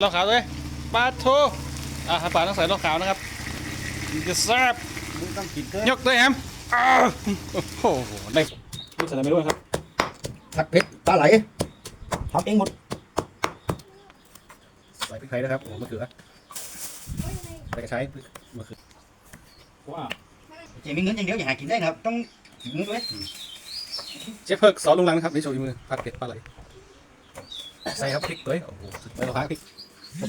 เหล้าขาวด้วยปลาทูอ่าปลาต้องใส่เหล้าขาวนะครับมันจะแซ่บมึงต้องกินเด้ยกตัวแฮมอ้าวโอ้โหได้นี่ใส่อะไรไม่รู้ครับผัดเผ็ดปลาไหลทำเองหมดใส่พริกไทยนะครับโอ้มะเขือใส่กระชายมะเขือว้าวเจ๋งมีเงินอย่างเดียวอย่าหากินได้นะครับ ต้องถึงมือด้วยเชฟเพิร์กสอนลุงรังนะครับนี่โชว์ฝีมือผัดเผ็ดปลาไหลใส่ครับพริกตัวโอ้โหสุดไปเราพักพริกใส่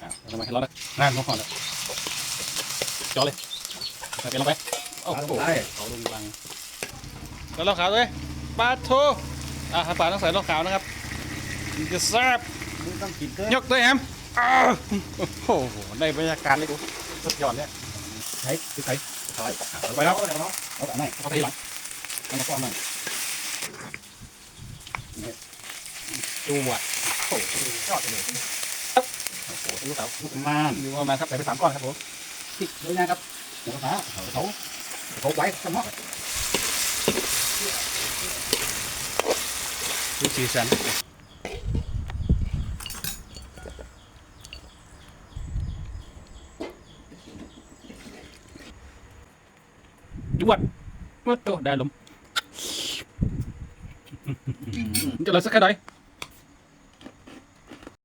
อ่าทำไมให้ร้อนนะน่านร้อนแล้วจ่อเลยใส่เป็นลงไปโอ้โหงไปสอนลุงรังแล้วเหล้าขาวด้วยปลาทูอ่าปลาต้องใส่เหล้าขาวนะครับมันจะแซ่บต้องกินเด้ยกตัวแฮมโอ้โหได้บรรยากาศเลยกูสุดยอดเนี่ยใช้พริกไทยถอยเอาไปแล้วเอาแต่ไหนเอาไปหลังเอามาป้อนหน่อยเนี่ยดูอะโอ้โหยอดเลยครับโอ้โหลูกสาวลูกมานดูประมาครับใส่ไปสามก้อนครับผมพริกด้วยนะครับหมูกระทะเขาเขาไว้ข้างดูสีสันจวดมาโตได้ลมจะเลยสักแค่ไหน